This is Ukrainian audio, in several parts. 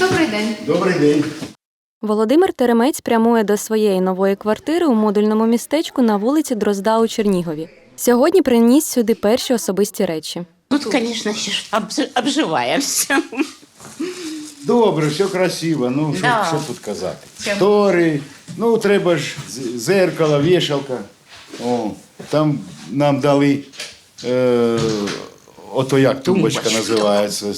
Добрий день. Добрий день. Володимир Теремець прямує до своєї нової квартири у модульному містечку на вулиці Дрозда у Чернігові. Сьогодні приніс сюди перші особисті речі. Тут, ж обживаємося. Добре, все красиво. Ну, що, Да. що тут казати? Штори, ну треба ж зеркало, вішалка. О, там нам дали. Е, ото як тумбочка Тумбочка. називається.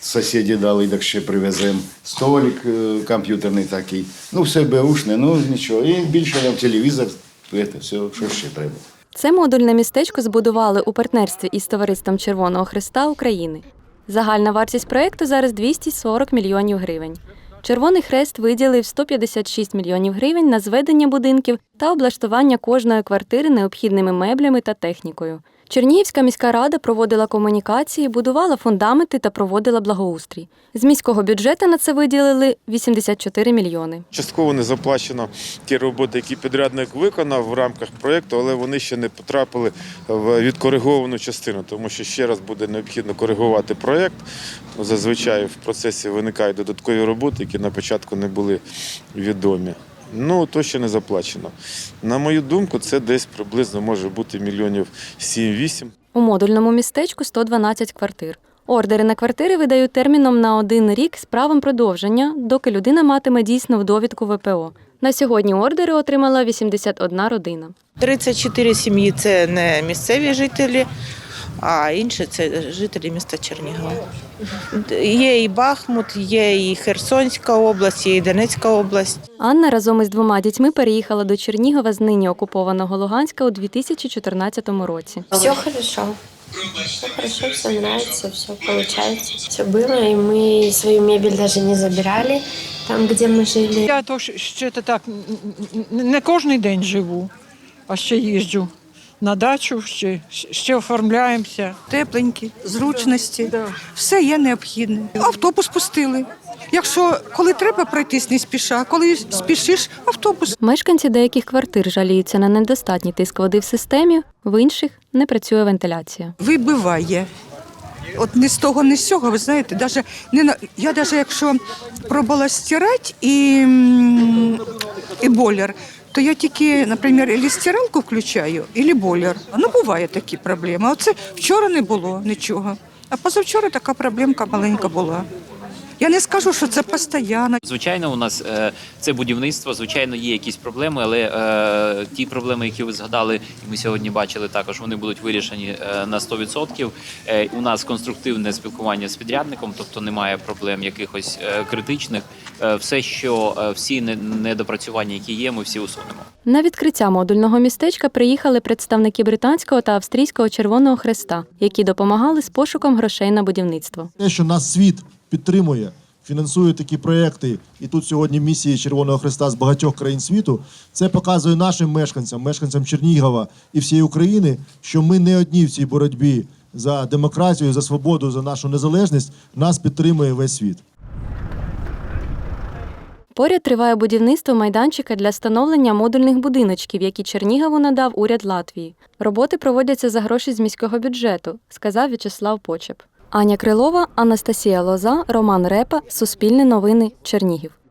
Сусіді дали, так ще привеземо. Столик е, комп'ютерний такий. Ну, все беушне, ну нічого. І більше там телевізор, це все, що ще треба. Це модульне містечко збудували у партнерстві із товариством Червоного Христа України. Загальна вартість проєкту зараз 240 мільйонів гривень. Червоний хрест виділив 156 мільйонів гривень на зведення будинків та облаштування кожної квартири необхідними меблями та технікою. Чернігівська міська рада проводила комунікації, будувала фундаменти та проводила благоустрій. З міського бюджету на це виділили 84 мільйони. Частково не заплачено ті роботи, які підрядник виконав в рамках проєкту, але вони ще не потрапили в відкориговану частину, тому що ще раз буде необхідно коригувати проєкт. Зазвичай в процесі виникають додаткові роботи, які на початку не були відомі. Ну, то ще не заплачено. На мою думку, це десь приблизно може бути мільйонів 7-8. У модульному містечку 112 квартир. Ордери на квартири видають терміном на один рік з правом продовження, доки людина матиме дійсну довідку ВПО. На сьогодні ордери отримала 81 родина. 34 сім'ї це не місцеві жителі, а інші це жителі міста Чернігова. Є і Бахмут, є і Херсонська область, є і Донецька область. Анна разом із двома дітьми переїхала до Чернігова з нині окупованого Луганська у 2014 році. Все хорошо. Все хорошо, все нравится, все получается. Все было, и мы свою мебель даже не забирали там, где мы жили. Я то ж- ще то так н- н- не кожен день живу, а ще їжджу на дачу, ще, ще оформляємося. тепленькі, зручності, все є необхідне. Автобус пустили. Якщо коли треба пройтись не спіша, коли спішиш, автобус. Мешканці деяких квартир жаліються на недостатній тиск води в системі, в інших не працює вентиляція. Вибиває. От не з того, не з цього, ви знаєте, даже не на я навіть якщо пробувала стирати і, і бойлер, то я тільки, наприклад, або стиралку включаю, або бойлер. Ну, буває такі проблеми. Оце вчора не було нічого. А позавчора така проблемка маленька була. Я не скажу, що це постійно. Звичайно, у нас е, це будівництво, звичайно, є якісь проблеми, але е, ті проблеми, які ви згадали, і ми сьогодні бачили також, вони будуть вирішені е, на 100%. Е, у нас конструктивне спілкування з підрядником, тобто немає проблем якихось е, критичних. Е, все, що е, всі недопрацювання, які є, ми всі усунемо. На відкриття модульного містечка приїхали представники британського та австрійського Червоного Хреста, які допомагали з пошуком грошей на будівництво. Те, що нас світ підтримує, фінансує такі проекти, і тут сьогодні місії Червоного Христа з багатьох країн світу, це показує нашим мешканцям, мешканцям Чернігова і всієї України, що ми не одні в цій боротьбі за демократію, за свободу, за нашу незалежність. Нас підтримує весь світ. Поряд триває будівництво майданчика для встановлення модульних будиночків, які Чернігову надав уряд Латвії. Роботи проводяться за гроші з міського бюджету, сказав В'ячеслав Почеп. Аня Крилова, Анастасія Лоза, Роман Репа, Суспільне новини, Чернігів.